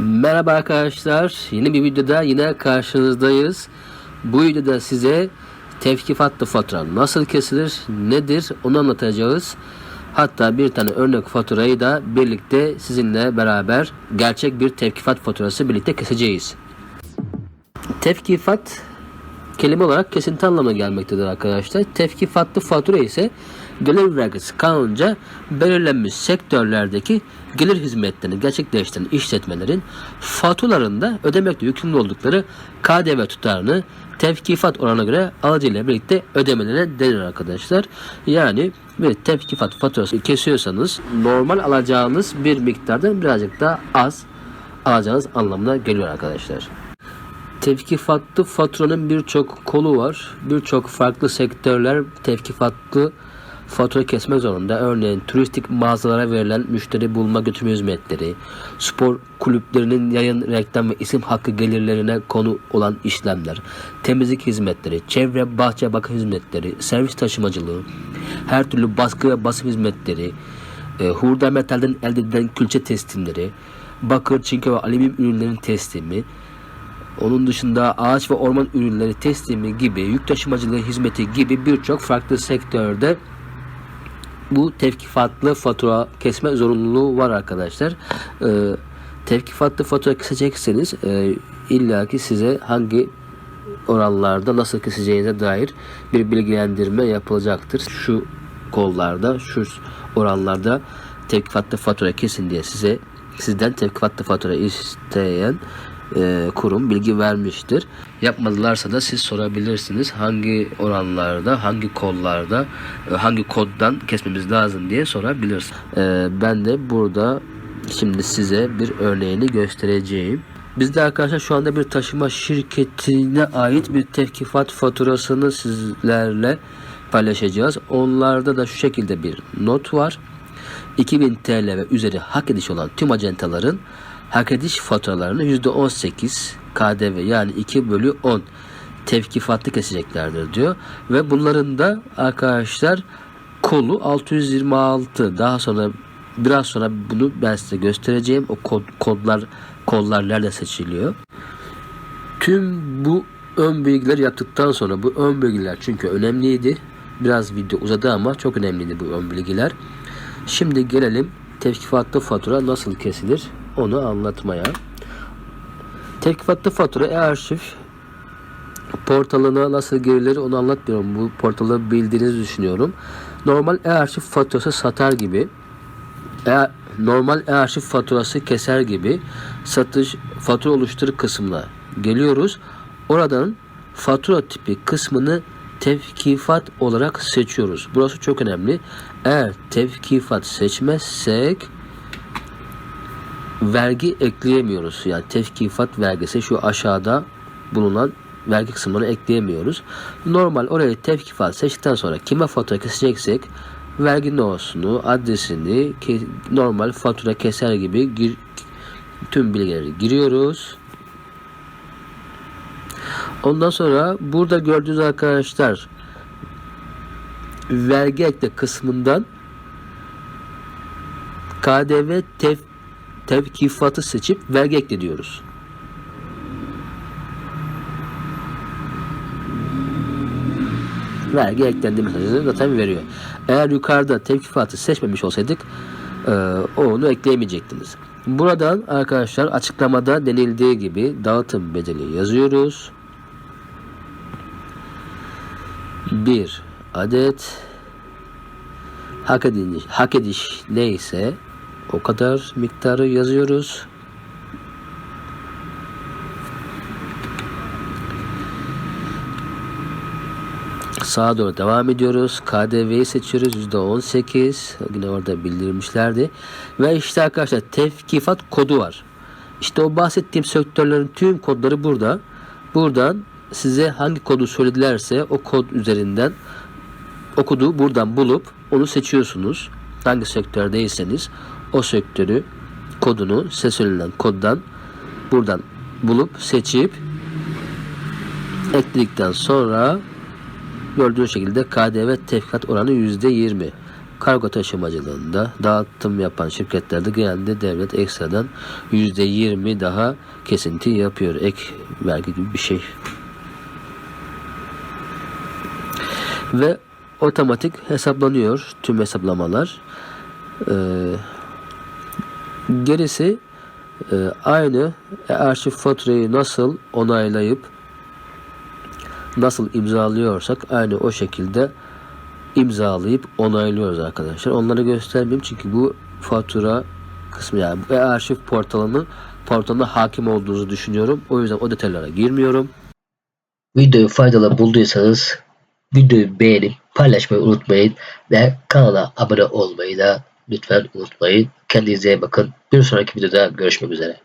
Merhaba arkadaşlar. Yeni bir videoda yine karşınızdayız. Bu videoda size tevkifatlı fatura nasıl kesilir, nedir onu anlatacağız. Hatta bir tane örnek faturayı da birlikte sizinle beraber gerçek bir tevkifat faturası birlikte keseceğiz. Tevkifat kelime olarak kesinti anlamına gelmektedir arkadaşlar. Tevkifatlı fatura ise gelir vergisi kanunca belirlenmiş sektörlerdeki gelir hizmetlerini gerçekleştiren işletmelerin faturalarında ödemekle yükümlü oldukları KDV tutarını tevkifat oranına göre alıcıyla birlikte ödemelerine denir arkadaşlar. Yani bir tevkifat faturası kesiyorsanız normal alacağınız bir miktardan birazcık daha az alacağınız anlamına geliyor arkadaşlar. Tevkifatlı faturanın birçok kolu var. Birçok farklı sektörler tevkifatlı fatura kesmek zorunda. Örneğin turistik mağazalara verilen müşteri bulma götürme hizmetleri, spor kulüplerinin yayın, reklam ve isim hakkı gelirlerine konu olan işlemler, temizlik hizmetleri, çevre, bahçe bakım hizmetleri, servis taşımacılığı, her türlü baskı ve basım hizmetleri, e, hurda metalden elde edilen külçe teslimleri, bakır, çinko ve alüminyum ürünlerin teslimi, onun dışında ağaç ve orman ürünleri teslimi gibi, yük taşımacılığı hizmeti gibi birçok farklı sektörde bu tevkifatlı fatura kesme zorunluluğu var arkadaşlar. Ee, tevkifatlı fatura kesecekseniz e, illaki size hangi oranlarda nasıl keseceğinize dair bir bilgilendirme yapılacaktır. Şu kollarda, şu oranlarda tevkifatlı fatura kesin diye size sizden tevkifatlı fatura isteyen e, kurum bilgi vermiştir. Yapmadılarsa da siz sorabilirsiniz hangi oranlarda, hangi kollarda, e, hangi koddan kesmemiz lazım diye sorabilirsiniz. E, ben de burada şimdi size bir örneğini göstereceğim. Biz de arkadaşlar şu anda bir taşıma şirketine ait bir tevkifat faturasını sizlerle paylaşacağız. Onlarda da şu şekilde bir not var. 2000 TL ve üzeri hak ediş olan tüm acentaların hak ediş faturalarını %18 KDV yani 2 bölü 10 tevkifatlı keseceklerdir diyor. Ve bunların da arkadaşlar kolu 626 daha sonra biraz sonra bunu ben size göstereceğim. O kod, kodlar kollar nerede seçiliyor. Tüm bu ön bilgiler yaptıktan sonra bu ön bilgiler çünkü önemliydi. Biraz video uzadı ama çok önemliydi bu ön bilgiler. Şimdi gelelim tevkifatlı fatura nasıl kesilir onu anlatmaya. Tevkifatlı fatura e-arşiv portalına nasıl girilir onu anlatmıyorum. Bu portalı bildiğinizi düşünüyorum. Normal e-arşiv faturası satar gibi e normal e-arşiv faturası keser gibi satış fatura oluştur kısmına geliyoruz. Oradan fatura tipi kısmını tevkifat olarak seçiyoruz. Burası çok önemli. Eğer tevkifat seçmezsek vergi ekleyemiyoruz. Yani tevkifat vergisi şu aşağıda bulunan vergi kısmını ekleyemiyoruz. Normal oraya tevkifat seçtikten sonra kime fatura keseceksek vergi nosunu, adresini normal fatura keser gibi gir, tüm bilgileri giriyoruz. Ondan sonra burada gördüğünüz arkadaşlar vergi ekle kısmından KDV tev, tevkifatı seçip vergi ekle diyoruz. Vergi eklendi mesajını zaten veriyor. Eğer yukarıda tevkifatı seçmemiş olsaydık e, onu ekleyemeyecektiniz. Buradan arkadaşlar açıklamada denildiği gibi dağıtım bedeli yazıyoruz. Bir adet hak ediş, hak ediş neyse o kadar miktarı yazıyoruz. Sağa doğru devam ediyoruz. KDV'yi seçiyoruz. %18. Yine orada bildirmişlerdi. Ve işte arkadaşlar tevkifat kodu var. İşte o bahsettiğim sektörlerin tüm kodları burada. Buradan size hangi kodu söyledilerse o kod üzerinden o buradan bulup onu seçiyorsunuz. Hangi sektördeyseniz o sektörü kodunu size söylenen koddan buradan bulup seçip ekledikten sonra gördüğünüz şekilde KDV tevkikat oranı %20. kargo taşımacılığında dağıtım yapan şirketlerde genelde devlet ekstradan %20 daha kesinti yapıyor. Ek vergi gibi bir şey. Ve otomatik hesaplanıyor tüm hesaplamalar. Ee, gerisi e, aynı arşiv faturayı nasıl onaylayıp nasıl imzalıyorsak aynı o şekilde imzalayıp onaylıyoruz arkadaşlar. Onları göstermeyeyim çünkü bu fatura kısmı yani bu arşiv portalının portalına hakim olduğunuzu düşünüyorum. O yüzden o detaylara girmiyorum. Videoyu faydalı bulduysanız videoyu beğenip paylaşmayı unutmayın ve kanala abone olmayı da lütfen unutmayın. Kendinize bakın. Bir sonraki videoda görüşmek üzere.